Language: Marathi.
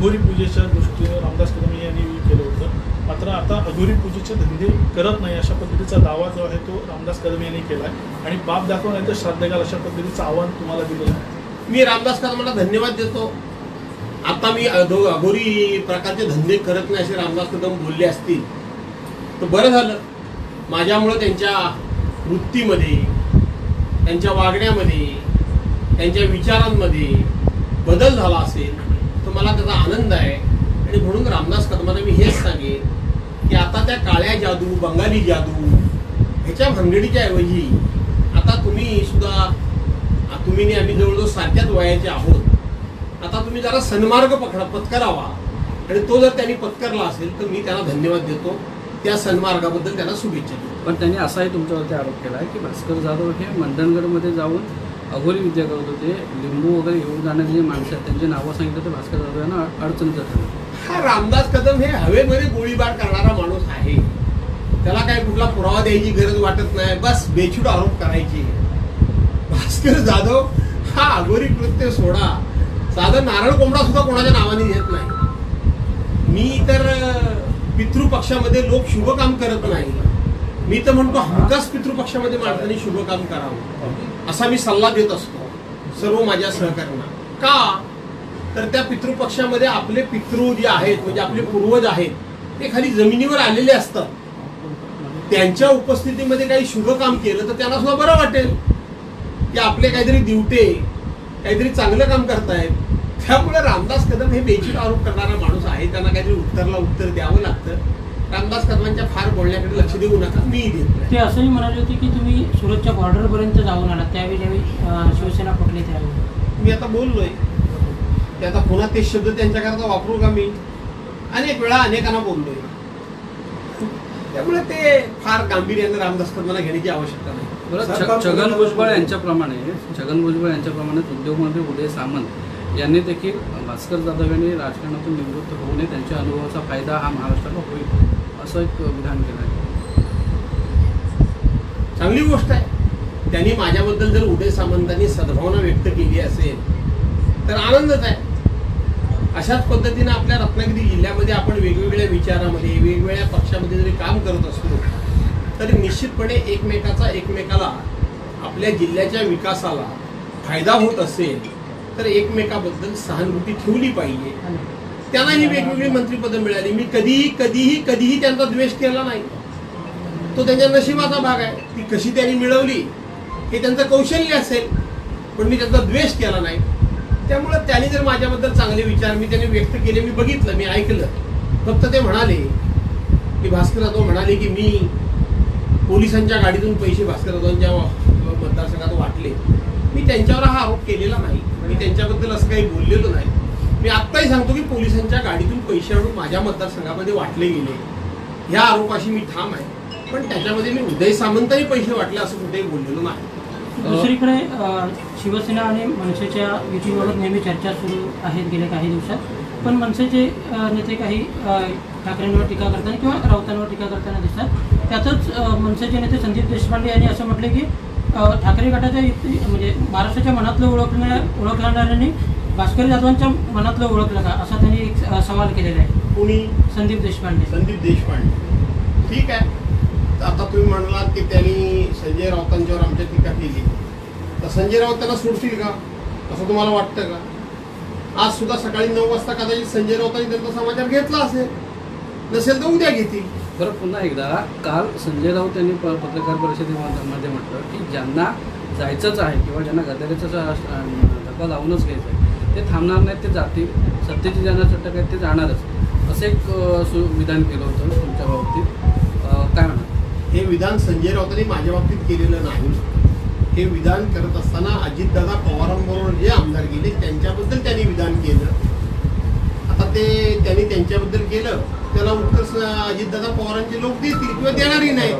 अघोरी पूजेच्या दृष्टीने रामदास कदम यांनी केलं होतं. मात्र आता अघोरी पूजेचे धंदे करत नाही अशा पद्धतीचा दावा जो आहे तो रामदास कदम यांनी केला आहे. आणि बाप दाखव नाही तर श्राद्धकाल अशा पद्धतीचं आव्हान तुम्हाला दिलेलं आहे मी रामदास कदमांना धन्यवाद देतो. आता मी अघोरी प्रकारचे धंदे करत नाही असे रामदास कदम बोलले असतील तर बरं झालं. माझ्यामुळं त्यांच्या वृत्तीमध्ये त्यांच्या वागण्यामध्ये त्यांच्या विचारांमध्ये बदल झाला असेल. तर मला त्याचा आनंद आहे. आणि म्हणून रामदास कदमांना मी हेच सांगेन की आता त्या काळ्या जादू बंगाली जादू ह्याच्या भानगडीच्या ऐवजी आता तुम्ही सुद्धा तुम्ही आम्ही जवळजवळ सारख्याच वयाचे आहोत. आता तुम्ही जरा सन्मार्ग पकडा पत्करावा. आणि तो जर त्यांनी पत्करला असेल तर मी त्यांना धन्यवाद देतो. त्या सन्मार्गाबद्दल त्यांना शुभेच्छा देतो. पण त्यांनी असाही तुमच्यावरती आरोप केला आहे की भास्कर जाधव हे मंडणगडमध्ये जाऊन अघोरी विद्या करत होते लिंबू वगैरे घेऊन जाणारी जी माणसं आहेत त्यांची नावं सांगितलं तर भास्कर जाधव यांना अडचणीचं ठरलं हा रामदास कदम हे हवेमध्ये गोळीबार करणारा माणूस आहे. त्याला काय कुठला पुरावा द्यायची गरज वाटत नाही. बस बेछूट आरोप करायची. भास्कर जाधव हा अघोरी कृत्य सोडा. साधं नारळ कोंबडा सुद्धा कोणाच्या नावाने घेत नाही. मी तर पितृपक्षामध्ये लोक शुभ काम करत नाही. मी तर म्हणतो हमखास पितृपक्षामध्ये माणसांनी शुभ काम करावं. असा मी सल्ला देत असतो सर्व माझ्या सहकार्यांना का? तर त्या पितृपक्षामध्ये आपले पितृ जे आहेत म्हणजे आपले पूर्वज आहेत ते खाली जमिनीवर आलेले असतात. त्यांच्या उपस्थितीमध्ये काही शुभ काम केलं तर त्यांना सुद्धा बरं वाटेल. की आपले काहीतरी दिवटे काहीतरी चांगलं काम करतायत. त्यामुळे रामदास कदम हे बेचित आरोप करणारा माणूस आहे. त्यांना काहीतरी उत्तरला उत्तर द्यावं लागतं. रामदास कदमांच्या फार बोलण्याकडे लक्ष देऊ नका. मी देत ते असंही म्हणाले होते की तुम्ही सुरतच्या बॉर्डरपर्यंत जाऊन आलात त्यावेळी ज्यावेळी शिवसेना फुटली त्यावेळी. मी आता बोललोय. ते आता पुन्हा ते शब्द त्यांच्याकरता वापरू का मी? अनेक वेळा अनेकांना बोललोय. त्यामुळे ते फार गांभीर्याने रामदास कदमाला घेण्याची आवश्यकता नाही. छगन भुजबळ यांच्याप्रमाणे छगन भुजबळ यांच्याप्रमाणे उद्योगमंत्री उदय सामंत यांनी देखील भास्कर जाधव यांनी राजकारणातून निवृत्त होऊ नये त्यांच्या अनुभवाचा फायदा हा महाराष्ट्राला होईल. असं एक विधान केलं आहे. चांगली गोष्ट आहे. त्यांनी माझ्याबद्दल जर उदय सामंतांनी सद्भावना व्यक्त केली असेल तर आनंदच आहे. अशाच पद्धतीने आपल्या रत्नागिरी जिल्ह्यामध्ये आपण वेगवेगळ्या विचारामध्ये वेगवेगळ्या पक्षामध्ये जरी काम करत असलो तरी निश्चितपणे एकमेकाचा एकमेकाला आपल्या जिल्ह्याच्या विकासाला फायदा होत असेल तर एकमेकाबद्दल सहानुभूती ठेवली पाहिजे. त्यांनाही वेगवेगळी मंत्रिपदं मिळाली. मी कधीही कधीही कधीही त्यांचा द्वेष केला नाही. तो त्यांच्या नशिबाचा भाग आहे. ती कशी त्यांनी मिळवली हे त्यांचं कौशल्य असेल पण मी त्यांचा द्वेष केला नाही. त्यामुळे त्यांनी जर माझ्याबद्दल चांगले विचार मी त्यांनी व्यक्त केले मी बघितलं मी ऐकलं. फक्त ते म्हणाले की भास्कर जाधव म्हणाले की मी पोलिसांच्या गाडीतून पैसे भास्कर जाधवांच्या मतदारसंघात वाटले. मी त्यांच्यावर हा आरोप केलेला नाही. मी त्यांच्याबद्दल असं काही बोललेलो नाही. मी आत्ताही सांगतो की पोलिसांच्या गाडीतून पैसे आणून माझ्या मतदारसंघामध्ये वाटले गेले. ह्या आरोपाशी मी ठाम आहे पण त्याच्यामध्ये मी उदय सामंतही पैसे वाटले असं कुठेही बोललेलो नाही. दुसरीकडे शिवसेना आणि मनसेच्या युतीबाबत नेहमी चर्चा सुरू आहेत गेल्या काही दिवसात. पण मनसेचे नेते काही ठाकरेंवर टीका करताना किंवा राऊतांवर टीका करताना दिसतात. त्यातच मनसेचे नेते संदीप देशपांडे यांनी असं म्हटले की ठाकरे गटाच्या युती म्हणजे महाराष्ट्राच्या मनातलं ओळखण्या ओळखणाऱ्यांनी भास्कर जाधवांच्या मनातलं ओळखलं का? असा त्यांनी एक सवाल केलेला आहे. कुणी? संदीप देशपांडे. संदीप देशपांडे. ठीक आहे. तर आता तुम्ही म्हणालात की त्यांनी संजय राऊतांच्यावर आमच्या टीका केली. तर संजय राऊत त्यांना सोडतील का? असं तुम्हाला वाटतं का? आज सुद्धा सकाळी नऊ वाजता कदाचित संजय राऊतांनी त्यांचा समाचार घेतला असेल. नसेल तर उद्या घेतील. बरं पुन्हा एकदा काल संजय राऊत यांनी प- पत्रकार परिषदेमध्ये म्हटलं की ज्यांना जायचंच आहे किंवा ज्यांना गदारीचा धक्का लावूनच घ्यायचं आहे ते थांबणार नाहीत ते जातील. सत्तेची ज्यांना चटक आहेत ते जाणारच. असं एक सु विधान केलं होतं तुमच्या बाबतीत. काय म्हणा हे विधान संजय राऊतांनी माझ्या बाबतीत केलेलं नाही. हे विधान करत असताना अजितदादा पवारांबरोबर जे आमदार गेले त्यांच्याबद्दल त्यांनी विधान केलं. आता ते त्यांनी त्यांच्याबद्दल केलं त्याला उत्तर अजितदादा पवारांचे लोक देतील किंवा देणारही नाही